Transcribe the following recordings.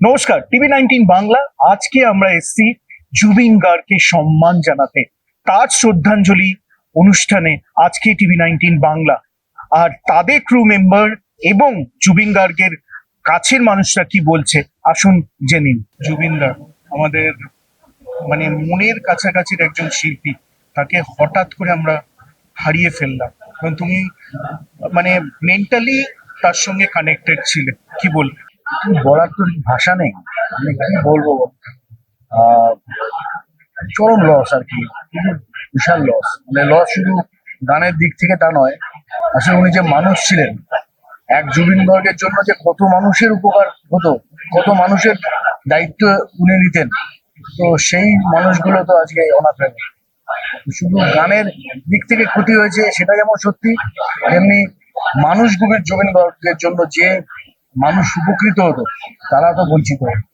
নমস্কার, TV nineteen Bangla. আজকে আমরা এসেছি জুবিন গার্গকে সম্মান জানাতে। তার শ্রদ্ধাঞ্জলি অনুষ্ঠানে আজকে টিভি নাইনটিন বাংলা। আর তাদের ক্রু মেম্বার এবং জুবিন গার্গের কাছের মানুষরা কি বলছে, আসুন জেনে নিন জুবিন গার্গ, আমাদের মানে মনের কাছাকাছির একজন শিল্পী, তাকে হঠাৎ করে আমরা হারিয়ে ফেললাম। এবং তুমি মানে মেন্টালি তার সঙ্গে কানেক্টেড ছিলে, কি বলবে? বলার তো ভাষা নেই। মানে কি বলব? চরম লস আর কি। বিশাল লস মানে লস শুধু গানের দিক থেকে তা নয়, আসলে উনি যে মানুষ ছিলেন, এক জুবিন গর্গের জন্য যে কত মানুষের উপকার হতো, কত মানুষের দায়িত্ব উনি নিতেন, তো সেই মানুষগুলো তো আজকে অনাথ হয়ে শুধু গানের দিক থেকে ক্ষতি হয়েছে সেটা যেমন সত্যি, তেমনি মানুষ গুবের জমিন গর্গের জন্য যে মানুষ উপকৃত হতো তারা তো বঞ্চিত হতো।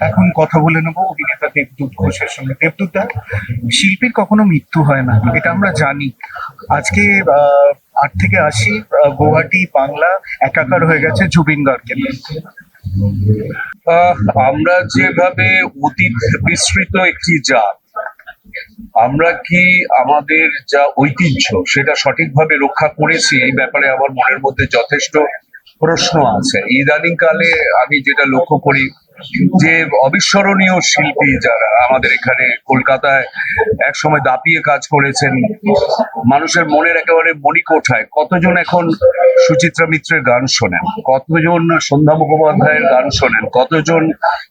এখন কথা বলে নেব অভিনেতা দেবদূত ঘোষের সঙ্গে। দেবদূতদা শিল্পীর কখনো মৃত্যু হয় না এটা আমরা জানি। আজকে আট থেকে আশি গুয়াহাটি বাংলা একাকার হয়ে গেছে জুবিন। আহ, আমরা যেভাবে অতীত বিস্তৃত একটি জাত, আমরা কি আমাদের যা ঐতিহ্য সেটা সঠিকভাবে রক্ষা করেছি? এই ব্যাপারে আমার মনের মধ্যে যথেষ্ট প্রশ্ন আছে। ইদানিং কালে আমি যেটা লক্ষ্য করি যে অবিস্মরণীয় শিল্পী যারা আমাদের এখানে কলকাতায় এক সময় দাপিয়ে কাজ করেছেন, মানুষের মনের একেবারে মণিকোঠায় কতজন এখন সুচিত্রা মিত্রের গান শোনেন? কতজন সন্ধ্যা মুখোপাধ্যায়ের গান শোনেন? কতজন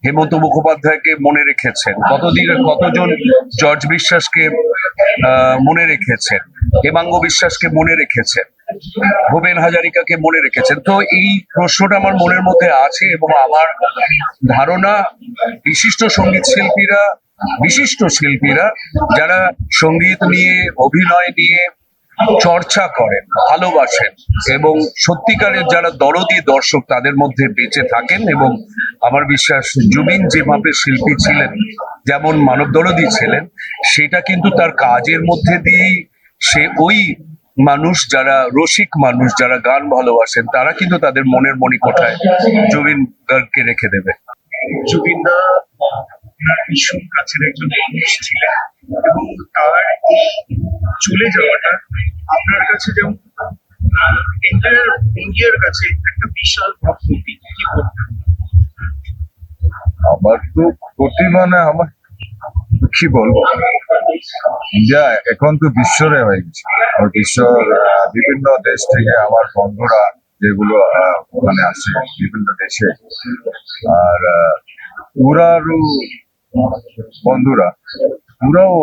হেমন্ত মুখোপাধ্যায়কে মনে রেখেছেন? কতদিন, কতজন জর্জ বিশ্বাসকে মনে রেখেছেন? হেমাঙ্গ বিশ্বাসকে মনে রেখেছেন? ভূপেন হাজারিকাকে মনে রেখেছেন। তো এই প্রশ্নটা আমার মনের মধ্যে আছে এবং আমার ধারণা বিশিষ্ট সংগীত শিল্পীরা, বিশিষ্ট শিল্পীরা যারা সংগীত নিয়ে, অভিনয় নিয়ে চর্চা করেন, ভালোবাসেন এবং সত্যিকারের যারা দরদি দর্শক তাদের মধ্যে বেঁচে থাকেন এবং আমার বিশ্বাস জুবিন যে মাপের শিল্পী ছিলেন, যেমন মানব দরদি ছিলেন, সেটা কিন্তু তার কাজের মধ্যে দিয়েই সে ওই মানুষ যারা রসিক মানুষ, যারা গান ভালোবাসেন, তারা কিন্তু তাদের মনের মণিকোঠায় জুবিন গার্গকে রেখে দেবে। জুবিন ওনার ভীষণ কাছের একজন মানুষ ছিলেন এবং তার চলে যাওয়াটা আপনার কাছে যেমন এন্টায়ার ইন্ডিয়ার কাছে একটা বিশাল ক্ষতি কি আমার তো ক্ষতি মানে আমার কি বলব? ইন্ডিয়া এখন তো বিশ্বরে হয়ে গেছে। আর বিশ্বর বিভিন্ন দেশ থেকে আমার বন্ধুরা যেগুলো ওখানে আসে, বিভিন্ন দেশে। আর ওরারও বন্ধুরা ওরাও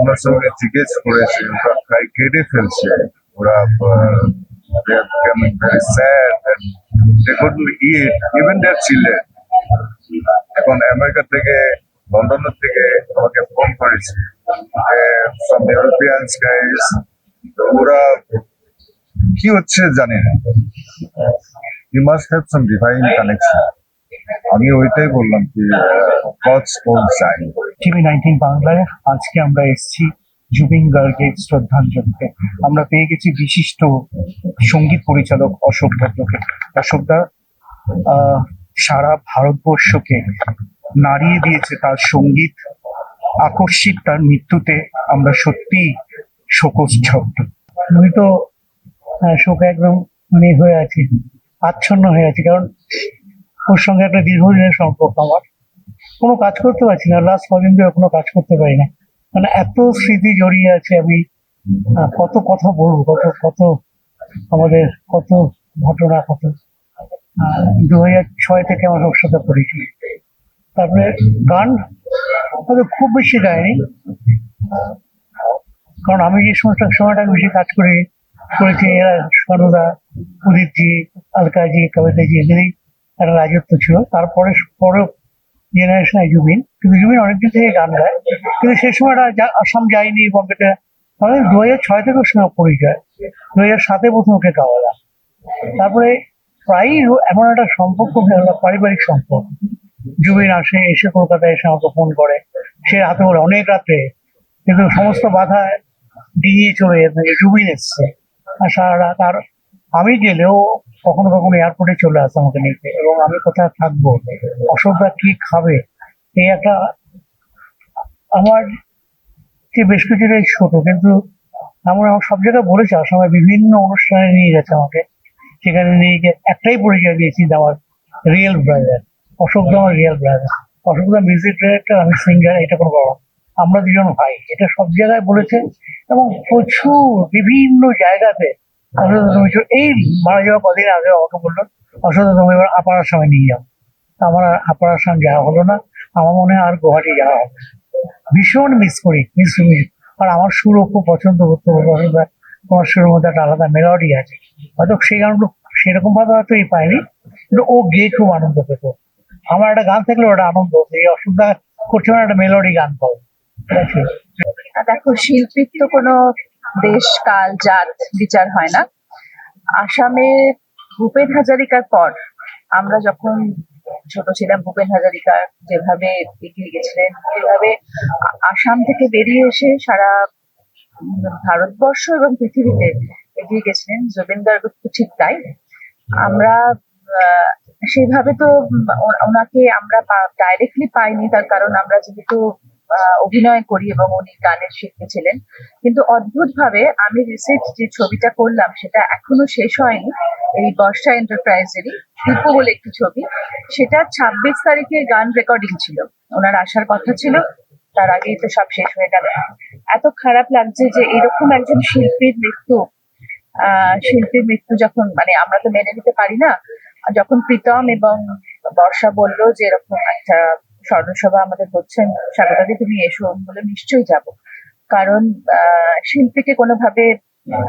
ওনার সঙ্গে জিজ্ঞেস করেছে, ওরা প্রায় কেটে ফেলছে। ওরা এখন আমেরিকা থেকে, লন্ডনের থেকে আমাকে ফোন করেছে। সব ইউরোপিয়ান গাইস ওরা কি হচ্ছে জানি না। You must have some divine connection আমি ওইটাই বললাম কি God's own sign TV nineteen বাংলায় আজকে আমরা এসেছি জুবিন গার্গের শ্রদ্ধাঞ্জলিতে। আমরা পেয়ে গেছি বিশিষ্ট সংগীত পরিচালক অশোক ভদ্রকে। অশোকদা সারা ভারতবর্ষকে নাড়িয়ে দিয়েছে তার সংগীত। আকস্মিক তার মৃত্যুতে আমরা সত্যি শোকস্তব্ধ আমি তো শোক একদম মানে হয়ে আছি, আচ্ছন্ন হয়ে আছি, কারণ ওর সঙ্গে একটা দীর্ঘদিনের সম্পর্ক আমার। কোনো কাজ করতে পারছি না লাস্ট কদিন ধরে কোনো কাজ করতে পারি না। মানে এত স্মৃতি জড়িয়ে আছে আমি কত কথা বলব, কত কত আমাদের, কত ঘটনা, কত দু হাজার ছয় থেকে আমার ওর সাথে পরিচয়। তারপরে গান হয়তো খুব বেশি গায়নি কারণ আমি যে সমস্ত সময়টা বেশি কাজ করে করেছি, এরা সরদা উদিতজি, আলকাজি, কবিতাজি এদেরই একটা রাজত্ব ছিল। তারপরে, পরে জেনারেশন জুবিন। কিন্তু জুবিন অনেকদিন থেকে গান গায়। কিন্তু সেই সময়টা আসাম যায়নি, বম্বেতে। তাহলে দু হাজার ছয় থেকে সঙ্গে পরিচয়। দু হাজার সাতে প্রথম ওকে গাওয়ালাম তারপরে প্রায়ই এমন একটা সম্পর্ক পারিবারিক সম্পর্ক। জুবিন আসে, এসে কলকাতায় এসে আমাকে ফোন করে। সে রাতে বলে, অনেক রাতে। কিন্তু সমস্ত বাধা ডিঙিয়ে চলে যেত জুবিন এসছে। আর সারা রাত, আর আমি গেলেও কখনো কখনো এয়ারপোর্টে চলে আসে আমাকে নিতে, এবং আমি কোথায় থাকব? অশোকদা কি খাবে? এই একটা আমার যে বেশ কিছুটাই ছোট, কিন্তু এমন আমার সব জায়গায় বলেছে আসামে বিভিন্ন অনুষ্ঠানে নিয়ে গেছে আমাকে। সেখানে নিয়ে গিয়ে একটাই পরিচয় দিয়েছি আমার রিয়েল ব্রাদার। অশোক দা আমার real brother Ashok da music director আমি সিঙ্গার এটা কোনো না। আমরা দুজন ভাই। এটা সব জায়গায় বলেছে এবং প্রচুর বিভিন্ন জায়গাতে এই মারা যাওয়া কদিন আগে আমাকে বলল, অশোক তুমি এবার আপার আসামে নিয়ে যাও। আমার আর আপার আসাম যাওয়া হলো না। আমার মনে হয় আর গুয়াহাটি যাওয়া হবে ভীষণ মিস করি মিস মিস আর আমার সুরও খুব পছন্দ করতে। তোমার সুরের মধ্যে একটা আলাদা মেলোডি আছে। হয়তো সেই গানগুলো সেরকম ভাবে হয়তো এই পাইনি কিন্তু ও গিয়ে খুব আনন্দ পেত। আমার একটা গান থাকলে ওটা আনন্দ। এই অসুবিধা করছে না, একটা মেলোডি গান পাবো। দেখো, শিল্পীর তো কোনো দেশ, কাল, জাত, বিচার হয় না। আসামে ভূপেন হাজারিকার পর আমরা যখন ছোট ছিলাম, ভূপেন হাজারিকা যেভাবে এগিয়ে গেছিলেন সেভাবে আসাম থেকে বেরিয়ে এসে সারা ভারতবর্ষ এবং পৃথিবীতে এগিয়ে গেছিলেন জুবিন গার্গ ঠিক তাই। আমরা আহ, সেইভাবে তো ওনাকে আমরা ডাইরেক্টলি পাইনি তার কারণ আমরা যেহেতু অভিনয় করি এবং উনি গানের শিল্পী ছিলেন। কিন্তু অদ্ভুত ভাবে আমি রিসেন্ট যে ছবিটা করলাম সেটা এখনও শেষ হয়নি। এই বর্ষা এন্টারপ্রাইজেরই দীপু বলে একটি ছবি। সেটা ছাব্বিশ তারিখে গান রেকর্ডিং ছিল। ওনার আসার কথা ছিল তার আগেই তো সব শেষ হয়ে গেল। এত খারাপ লাগছে যে এরকম একজন শিল্পীর মৃত্যু আহ শিল্পীর মৃত্যু যখন মানে আমরা তো মেনে নিতে পারি না যখন প্রীতম এবং বর্ষা বলল যে এরকম একটা স্বর্ণসভা আমাদের হচ্ছেন স্বাগতাদি তুমি এসো বলে নিশ্চয়ই যাব। কারণ শিল্পীকে কোনোভাবে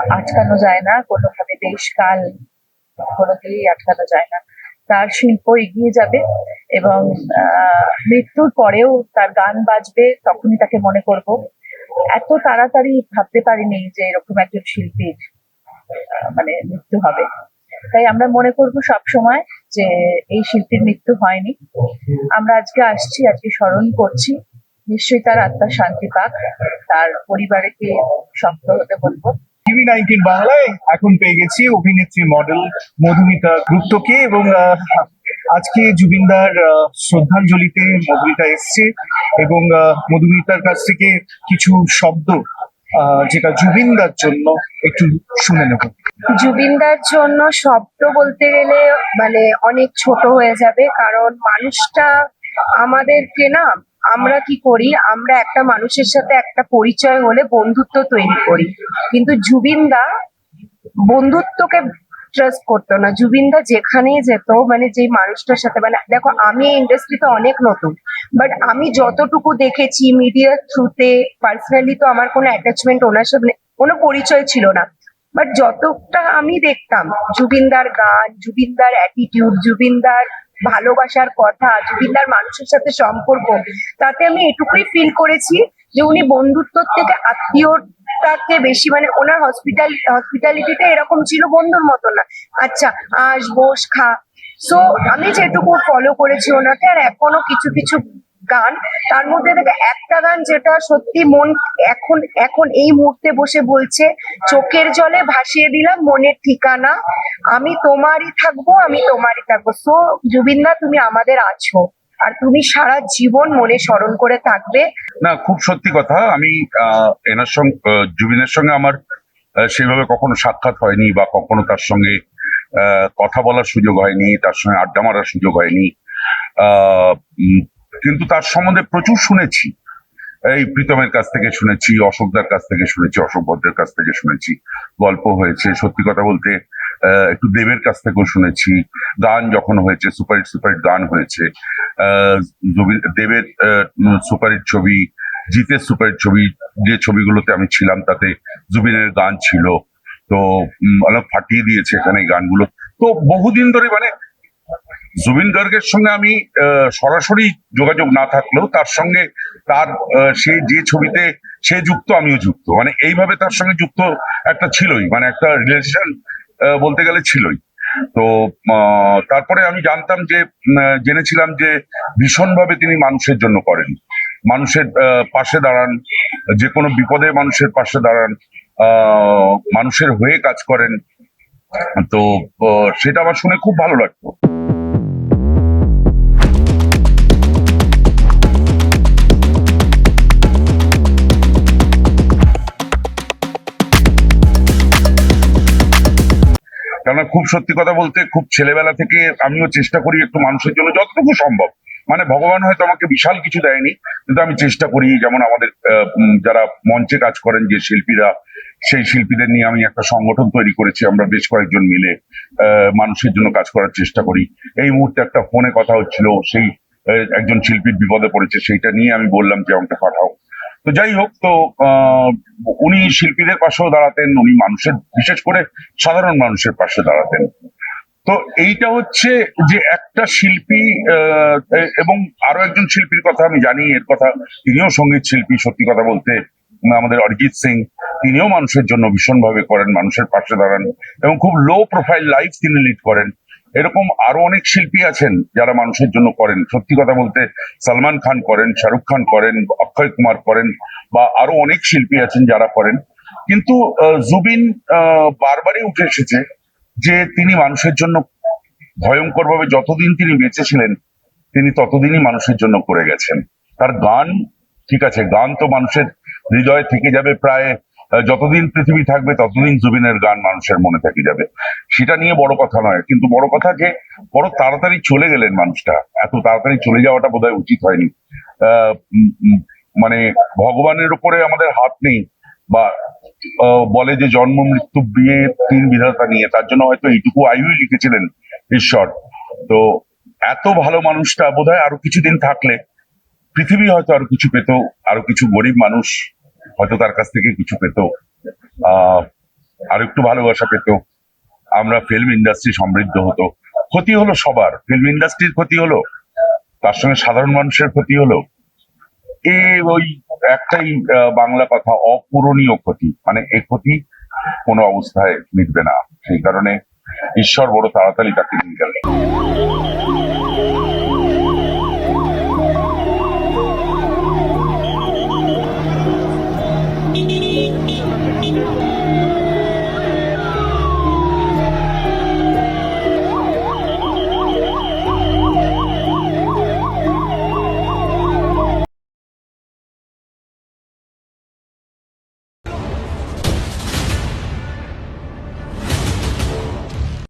আটকানো যায় না, কোনোভাবে দেশ কাল কোনোদিনই আটকানো যায় না। তার শিল্প এগিয়ে যাবে এবং মৃত্যুর পরেও তার গান বাজবে, তখনই তাকে মনে করব। এত তাড়াতাড়ি ভাবতে পারিনি যে এরকম একজন শিল্পীর মানে মৃত্যু হবে। তাই আমরা মনে করব সব সময় যে এই শিল্পীর মৃত্যু হয়নি। আমরা আজকে আসছি, আজকে স্মরণ করছি। নিশ্চয়ই তার আত্মার শান্তি পাক, তার পরিবারকে শক্ত হতে বলব। টিভি নাইনটিন বাংলায় এখন পেয়ে গেছি অভিনেত্রী মডেল মধুমিতা গুপ্তকে এবং আজকে জুবিনদার শ্রদ্ধাঞ্জলিতে মধুমিতা এসছে এবং মধুমিতার কাছ থেকে কিছু শব্দ যেটা জুবিনদার জন্য একটু শুনে নেব। জুবিনদার জন্য শব্দ বলতে গেলে মানে অনেক ছোট হয়ে যাবে, কারণ মানুষটা আমাদেরকে না, আমরা কি করি, আমরা একটা মানুষের সাথে একটা পরিচয় হলে বন্ধুত্ব তৈরি করি। কিন্তু জুবিনদা বন্ধুত্বকে ট্রাস্ট করতো না। জুবিনদা যেখানেই যেত মানে যে মানুষটার সাথে মানে দেখো, আমি এই ইন্ডাস্ট্রিতে অনেক নতুন বাট আমি যতটুকু দেখেছি মিডিয়ার থ্রুতে পার্সোনালি তো আমার কোনো অ্যাটাচমেন্ট ওনার সাথে, কোনো পরিচয় ছিল না। বাট যতটা আমি দেখতাম, জুবিনদার গান, জুবিনদার অ্যাটিটিউড জুবিনদার ভালোবাসার কথা জুবিনদার মানুষের সাথে সম্পর্ক, তাতে আমি এটুকুই ফিল করেছি যে উনি বন্ধুত্বর থেকে আত্মীয়তাকে বেশি মানে ওনার হসপিটাল হসপিটালিটিটা এরকম ছিল বন্ধুর মতো না। আচ্ছা আস, বস, খা। সো আমি যেটুকু ফলো করেছি ওনাকে, আর এখনও কিছু কিছু গান, তার মধ্যে থেকে একটা গান যেটা সত্যি মন এখন এখন এই মুহূর্তে বসে বলছে, চোখের জলে ভাসিয়ে দিলাম মনের ঠিকানা, আমি তোমারই থাকব, আমি তোমারই থাকব। সো জুবিনদা, তুমি আমাদের আছো, আর তুমি সারা জীবন মনে স্মরণ করে থাকবে। না, খুব সত্যি কথা, আমি এনার সঙ্গে জুবিনের সঙ্গে আমার সেভাবে কখনো সাক্ষাৎ হয়নি বা কখনো তার সঙ্গে কথা বলার সুযোগ হয়নি, তার সঙ্গে আড্ডা মারার সুযোগ হয়নি। কিন্তু তার সম্বন্ধে প্রচুর শুনেছি। এই প্রীতমের কাছ থেকে শুনেছি, অশোকদার কাছ থেকে শুনেছি, অশোক ভদ্রের কাছ থেকে শুনেছি, গল্প হয়েছে, সত্যি কথা বলতে একটু দেবের কাছ থেকেও শুনেছি, গান যখন হয়েছে সুপারহিট সুপারহিট গান হয়েছে দেবের সুপারহিট ছবি, জিতের সুপারহিট ছবি, যে ছবিগুলোতে আমি ছিলাম তাতে জুবিনের গান ছিল। তো ফাটিয়ে দিয়েছে এখানে গানগুলো। তো বহুদিন ধরে মানে জুবিন গার্গের সঙ্গে আমি সরাসরি যোগাযোগ না থাকলেও তার সঙ্গে তার সে যে ছবিতে সে যুক্ত, আমিও যুক্ত। মানে এইভাবে তার সঙ্গে যুক্ত একটা ছিলই মানে একটা রিলেশন বলতে গেলে ছিলই। তো তারপরে আমি জানতাম যে জেনেছিলাম যে ভীষণভাবে তিনি মানুষের জন্য করেন। মানুষের পাশে দাঁড়ান, যে কোনো বিপদে মানুষের পাশে দাঁড়ান মানুষের হয়ে কাজ করেন। তো সেটা আমার শুনে খুব ভালো লাগতো। কেননা খুব সত্যি কথা বলতে খুব ছেলেবেলা থেকে আমিও চেষ্টা করি একটু মানুষের জন্য যতটুকু সম্ভব। মানে ভগবান হয়তো আমাকে বিশাল কিছু দেয়নি, কিন্তু আমি চেষ্টা করি যেমন আমাদের যারা মঞ্চে কাজ করেন যে শিল্পীরা, সেই শিল্পীদের নিয়ে আমি একটা সংগঠন তৈরি করেছি, আমরা বেশ কয়েকজন মিলে মানুষের জন্য কাজ করার চেষ্টা করি। এই মুহূর্তে একটা ফোনে কথা হচ্ছিল, সেই একজন শিল্পীর বিপদে পড়েছে, সেইটা নিয়ে আমি বললাম যে আমাকে পাঠাও। তো যাই হোক, তো উনি শিল্পীদের পাশেও দাঁড়াতেন, উনি মানুষের, বিশেষ করে সাধারণ মানুষের পাশে দাঁড়াতেন। তো এইটা হচ্ছে যে একটা শিল্পী এবং আরও একজন শিল্পীর কথা আমি জানি, এর কথা, তিনিও সংগীত শিল্পী, সত্যি কথা বলতে, আমাদের অরিজিৎ সিং, তিনিও মানুষের জন্য ভীষণভাবে করেন, মানুষের পাশে দাঁড়ান, এবং খুব লো প্রোফাইল লাইফ তিনি লিড করেন। এরকম আরও অনেক শিল্পী আছেন যারা মানুষের জন্য করেন। সত্যি কথা বলতে সালমান খান করেন, শাহরুখ খান করেন, অক্ষয় কুমার করেন, বা আরও অনেক শিল্পী আছেন যারা করেন। কিন্তু জুবিন বারবারই উঠে এসেছে যে তিনি মানুষের জন্য ভয়ঙ্কর ভাবে যতদিন তিনি বেঁচে ছিলেন, তিনি ততদিনই মানুষের জন্য করে গেছেন। তার গান ঠিক আছে, গান তো মানুষের হৃদয়ে থেকে যাবে প্রায় যতদিন পৃথিবী থাকবে, ততদিন জুবিনের গান মানুষের মনে থেকে যাবে। সেটা নিয়ে বড় কথা নয়, কিন্তু বড় কথা যে, বড় তাড়াতাড়ি চলে গেলেন মানুষটা। এত তাড়াতাড়ি চলে যাওয়াটা বোধহয় উচিত হয়নি। মানে ভগবানের উপরে আমাদের হাত নেই, বা বলে যে জন্ম, মৃত্যু, বিয়ে, তিন বিধাতা নিয়ে, তার জন্য হয়তো এইটুকু আয়ুই লিখেছিলেন ঈশ্বর। তো, এত ভালো মানুষটা বোধহয় আরও কিছুদিন থাকলে, পৃথিবী হয়তো আরও কিছু পেত, আরও কিছু গরিব মানুষ হয়তো তার কাছ থেকে কিছু পেত। আরও একটু ভালোবাসা পেত। আমরা ফিল্ম ইন্ডাস্ট্রি সমৃদ্ধ হতো। ক্ষতি হলো সবার। ফিল্ম ইন্ডাস্ট্রির ক্ষতি হলো, তার সঙ্গে সাধারণ মানুষের ক্ষতি হলো। এ ওই একটাই বাংলা কথা, অপূরণীয় ক্ষতি। মানে এ ক্ষতি কোনো অবস্থায় মিটবে না। সেই কারণে ঈশ্বর বড় তাড়াতাড়ি তাকে নিয়ে গেলেন।